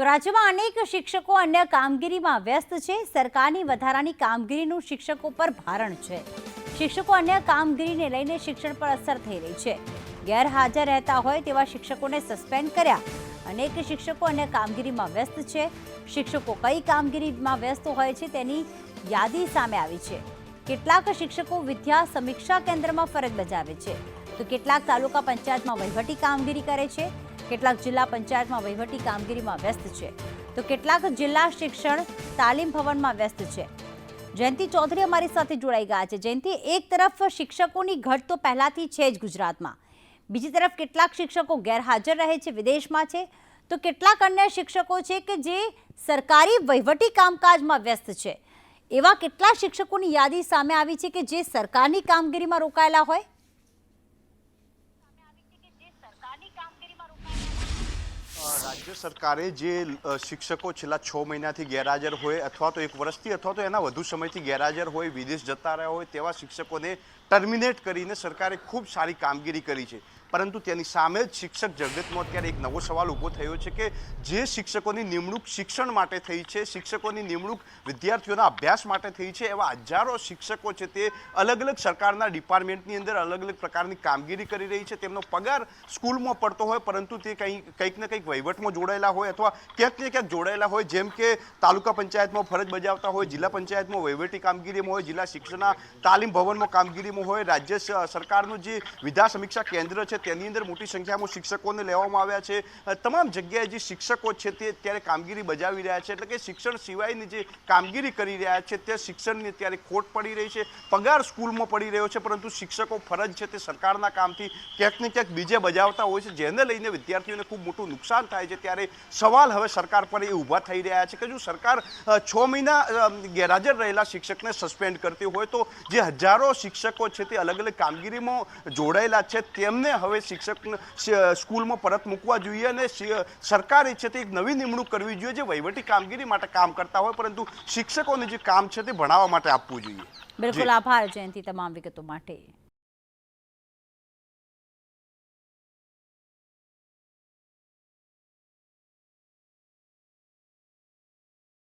તો રાજ્યમાં અનેક શિક્ષકો અન્ય કામગીરીમાં વ્યસ્ત છે. સરકારની વધારાની કામગીરીનું શિક્ષકો પર ભારણ છે. શિક્ષકો અન્ય કામગીરીને લઈને શિક્ષણ પર અસર થઈ રહી છે. ગેરહાજર રહેતા હોય તેવા શિક્ષકોને સસ્પેન્ડ કર્યા. અનેક શિક્ષકો અન્ય કામગીરીમાં વ્યસ્ત છે. શિક્ષકો કઈ કામગીરીમાં વ્યસ્ત હોય છે તેની યાદી સામે આવી છે. કેટલાક શિક્ષકો વિદ્યા સમીક્ષા કેન્દ્રમાં ફરજ બજાવે છે. તો કેટલાક તાલુકા પંચાયતમાં વહીવટી કામગીરી કરે છે. કેટલાક જિલ્લા પંચાયતમાં વહીવટી કામગીરીમાં વ્યસ્ત છે. તો કેટલાક જિલ્લા શિક્ષણ તાલીમ ભવનમાં વ્યસ્ત છે. જયંતિ ચૌધરી અમારી સાથે જોડાઈ ગયા છે. જયંતિ, એક તરફ શિક્ષકોની ઘટ તો પહેલાથી છે જ ગુજરાતમાં. બીજી તરફ કેટલાક શિક્ષકો ગેરહાજર રહે છે, વિદેશમાં છે. તો કેટલાક અન્ય શિક્ષકો છે કે જે સરકારી વહીવટી કામકાજમાં વ્યસ્ત છે. એવા કેટલા શિક્ષકોની યાદી સામે આવી છે કે જે સરકારની કામગીરીમાં રોકાયેલા હોય? રાજ્ય સરકારે જે શિક્ષકો છેલ્લા છ મહિનાથી ગેરહાજર હોય અથવા તો એક વર્ષથી અથવા તો એના વધુ સમયથી ગેરહાજર હોય, વિદેશ જતા રહ્યા હોય તેવા શિક્ષકોને ટર્મિનેટ કરીને સરકારે ખૂબ સારી કામગીરી કરી છે. પરંતુ તેની સામે જ શિક્ષક જગતમાં અત્યારે એક નવો સવાલ ઊભો થયો છે કે જે શિક્ષકોની નિમણૂક શિક્ષણ માટે થઈ છે, શિક્ષકોની નિમણૂક વિદ્યાર્થીઓના અભ્યાસ માટે થઈ છે, એવા હજારો શિક્ષકો છે તે અલગ અલગ સરકારના ડિપાર્ટમેન્ટની અંદર અલગ અલગ પ્રકારની કામગીરી કરી રહી છે, તેમનો પગાર સ્કૂલમાં પડતો હોય પરંતુ તે કંઈ, કંઈક ને કંઈક વહીવટમાં જોડાયેલા હોય અથવા ક્યાંક ને ક્યાંક જોડાયેલા હોય, જેમ કે તાલુકા પંચાયતમાં ફરજ બજાવતા હોય, જિલ્લા પંચાયતમાં વહીવટી કામગીરીમાં હોય, જિલ્લા શિક્ષણના તાલીમ ભવનમાં કામગીરીમાં હોય, રાજ્ય સરકારનું જે વિધા સમીક્ષા કેન્દ્ર છે તેની અંદર મોટી સંખ્યામાં શિક્ષકોને લેવામાં આવ્યા છે. તમામ જગ્યાએ જે શિક્ષકો છે તે અત્યારે કામગીરી બજાવી રહ્યા છે. એટલે કે શિક્ષણ સિવાયની જે કામગીરી કરી રહ્યા છે તે શિક્ષણની અત્યારે ખોટ પડી રહી છે. પગાર સ્કૂલમાં પડી રહ્યો છે, પરંતુ શિક્ષકો ફરજ છે તે સરકારના કામથી ક્યાંક ને ક્યાંક બીજે બજાવતા હોય છે, જેને લઈને વિદ્યાર્થીઓને ખૂબ મોટું નુકસાન થાય છે. ત્યારે સવાલ હવે સરકાર પર એ ઊભા થઈ રહ્યા છે કે જો સરકાર છ મહિના ગેરહાજર રહેલા શિક્ષકને સસ્પેન્ડ કરતી હોય તો જે હજારો શિક્ષકો છે તે અલગ અલગ કામગીરીમાં જોડાયેલા છે, તેમને હવે શિક્ષક સ્કૂલમાં પરત મૂકવા જોઈએ અને સરકાર સરકારે છે તે એક નવી નિમણૂક કરવી જોઈએ જે વહીવટી કામગીરી માટે કામ કરતા હોય પરંતુ શિક્ષકોને જે કામ છે તે ભણાવવા માટે આપવું જોઈએ. બિલકુલ આભાર જયંતિ તમામ વિગતો માટે.